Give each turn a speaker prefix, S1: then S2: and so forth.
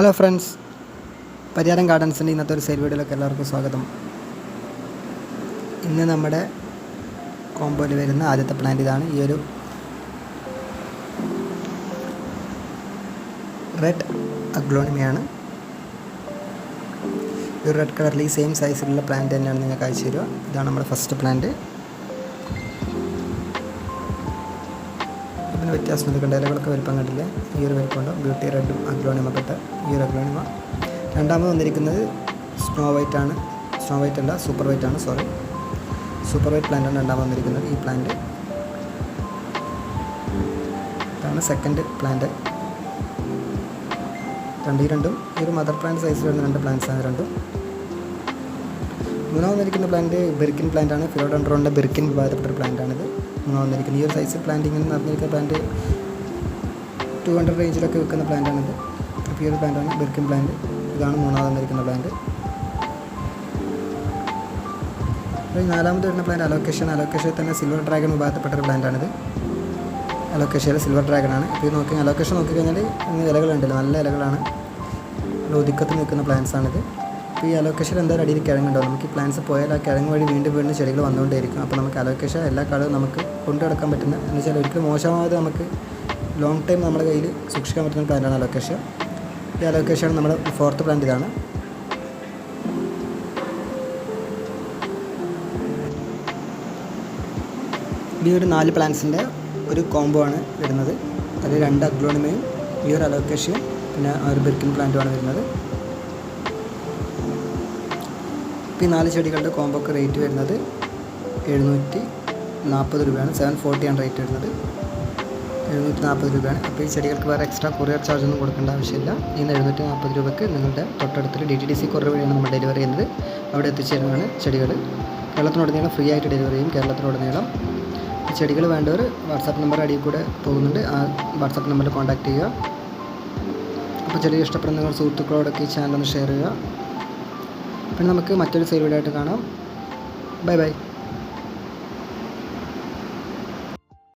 S1: Hello friends Pariyaram ഗാർഡൻസിന്റെ ഇന്നത്തെ ഒരു sale വീഡിയോയിലേക്ക് എല്ലാവർക്കും സ്വാഗതം. ഇന്ന് നമ്മുടെ കോമ്പോയിൽ വരുന്ന ആദ്യത്തെ പ്ലാന്റ് ഇതാണ്. ഈ ഒരു റെഡ് അഗ്ലോണിമയാണ് ഒരു റെഡ് കളറിൽ ഈ സെയിം സൈസിലുള്ള പ്ലാന്റ് തന്നെയാണ് നിങ്ങൾക്ക് അയച്ചു തരിക. ഇതാണ് നമ്മുടെ ഫസ്റ്റ് പ്ലാന്റ് ഇതിന് വ്യത്യാസം കണ്ട ഇലകളൊക്കെ വലിപ്പം കണ്ടില്ല? ഈ ഒരു വലിപ്പമുണ്ട് ബ്യൂട്ടി റെഡും അഗ്ലോണിമ പെട്ട ഈ ഒരു അഗ്ലോണിമ. രണ്ടാമത് വന്നിരിക്കുന്നത് സ്നോ വൈറ്റ് ആണ്. സ്നോ വൈറ്റ് അല്ല സൂപ്പർ വൈറ്റ് ആണ്. സോറി. സൂപ്പർ വൈറ്റ് പ്ലാന്റ് ആണ് രണ്ടാമത് വന്നിരിക്കുന്നത് ഈ പ്ലാന്റ്. ഇതാണ് സെക്കൻഡ് പ്ലാന്റ് രണ്ട് ഈ രണ്ടും ഈ ഒരു മദർ പ്ലാന്റ് സൈസിൽ വരുന്ന രണ്ട് പ്ലാന്റ്സ് ആണ് രണ്ടും. മൂന്നാമത് വന്നിരിക്കുന്ന പ്ലാന്റ് ബെർക്കിൻ പ്ലാന്റ് ആണ്. ഫിലോഡൻഡ്രോണിന്റെ ബെർക്കിൻ വിഭാഗത്തിൽപ്പെട്ട ഒരു പ്ലാന്റ് ആണിത്. വന്നിരിക്കുന്നത്. ഈ ഒരു സൈസ് പ്ലാന്റിങ്ങിന് നടന്നിരിക്കുന്ന പ്ലാന്റ് ടു ഹൺഡ്രഡ് റേഞ്ചിലൊക്കെ വിൽക്കുന്ന പ്ലാന്റ് ആണിത്. അപ്പോൾ ഈ ഒരു പ്ലാന്റ് ആണ് ബെർക്കിൻ പ്ലാന്റ് ഇതാണ് മൂന്നാമത് വന്നിരിക്കുന്ന പ്ലാന്റ് നാലാമത് വരുന്ന പ്ലാന്റ് അലോക്കേഷൻ അലോക്കേഷൻ തന്നെ സിൽവർ ഡ്രാഗൺ വിഭാഗത്തിൽപ്പെട്ട ഒരു പ്ലാന്റ് ആണിത്. അലോക്കേഷ്യയിലെ സിൽവർ ഡ്രാഗൺ ആണ്. ഇപ്പോൾ ഇത് നോക്കി അലോക്കേഷൻ നോക്കിക്കഴിഞ്ഞാൽ ഇലകളുണ്ടല്ലോ. നല്ല ഇലകളാണ്. നല്ല ഒതുക്കത്തിൽ നിൽക്കുന്ന പ്ലാന്റ്സ് ആണിത്. അപ്പോൾ ഈ അലോക്കേഷൻ എന്തായാലും അടിയിൽ കിഴങ്ങുണ്ടാവും നമുക്ക് ഈ പ്ലാന്റ്സ് പോയാൽ ആ കിഴങ്ങ് വഴി വീണ്ടും വീണ്ടും ചെടികൾ വന്നുകൊണ്ടേയിരിക്കും. അപ്പോൾ നമുക്ക് അലോക്കേഷൻ എല്ലാ കാലവും നമുക്ക് കൊണ്ടു നടക്കാൻ പറ്റുന്ന എന്ന് വെച്ചാൽ ഒരിക്കലും മോശമാവാതെ നമുക്ക് ലോങ് ടൈം നമ്മുടെ കയ്യിൽ സൂക്ഷിക്കാൻ പറ്റുന്ന പ്ലാന്റാണ് അലോക്കേഷൻ ഈ അലോക്കേഷൻ നമ്മുടെ ഫോർത്ത് പ്ലാന്റ് ഇതാണ്. ഈ ഒരു നാല് പ്ലാന്റ്സിന്റെ ഒരു കോംബോ ആണ് വരുന്നത്. അതിൽ രണ്ട് അഗ്ലോണിമയും ഈ ഒരു അലോക്കേഷയും പിന്നെ ഒരു ബെർക്കിൻ പ്ലാന്റുമാണ് വരുന്നത്. ഈ നാല് ചെടികളുടെ കോംബോക്ക് റേറ്റ് വരുന്നത് എഴുന്നൂറ്റി നാൽപ്പത് രൂപയാണ്. സെവൻ ഫോർട്ടിയാണ് റേറ്റ് വരുന്നത്. എഴുന്നൂറ്റി നാൽപ്പത് രൂപയാണ്. അപ്പോൾ ഈ ചെടികൾക്ക് വേറെ എക്സ്ട്രാ കൊറിയർ ചാർജ് ഒന്നും കൊടുക്കേണ്ട ആവശ്യമില്ല. ഈ എഴുന്നൂറ്റി നാൽപ്പത് രൂപയ്ക്ക് നിങ്ങളുടെ തൊട്ടടുത്തൊരു D T D C courier വഴിയാണ് നമ്മൾ ഡെലിവറി ചെയ്യുന്നത്. അവിടെ എത്തിച്ചേരുന്നതാണ് ചെടികൾ കേരളത്തിനുടനീളം ഫ്രീ ആയിട്ട് ഡെലിവറി ചെയ്യും ഈ ചെടികൾ വേണ്ടവർ വാട്സാപ്പ് നമ്പർ അടിയിൽ കൂടെ പോകുന്നുണ്ട്. ആ വാട്സാപ്പ് നമ്പറിൽ കോൺടാക്ട് ചെയ്യുക. അപ്പോൾ ചെടികൾ ഇഷ്ടപ്പെടുന്ന സുഹൃത്തുക്കളോടൊക്കെ ഈ ചാനൽ ഒന്ന് ഷെയർ ചെയ്യുക. പിന്നെ നമുക്ക് മറ്റൊരു സൈഡ് വീഡിയോ ആയിട്ട് കാണാം. Bye bye.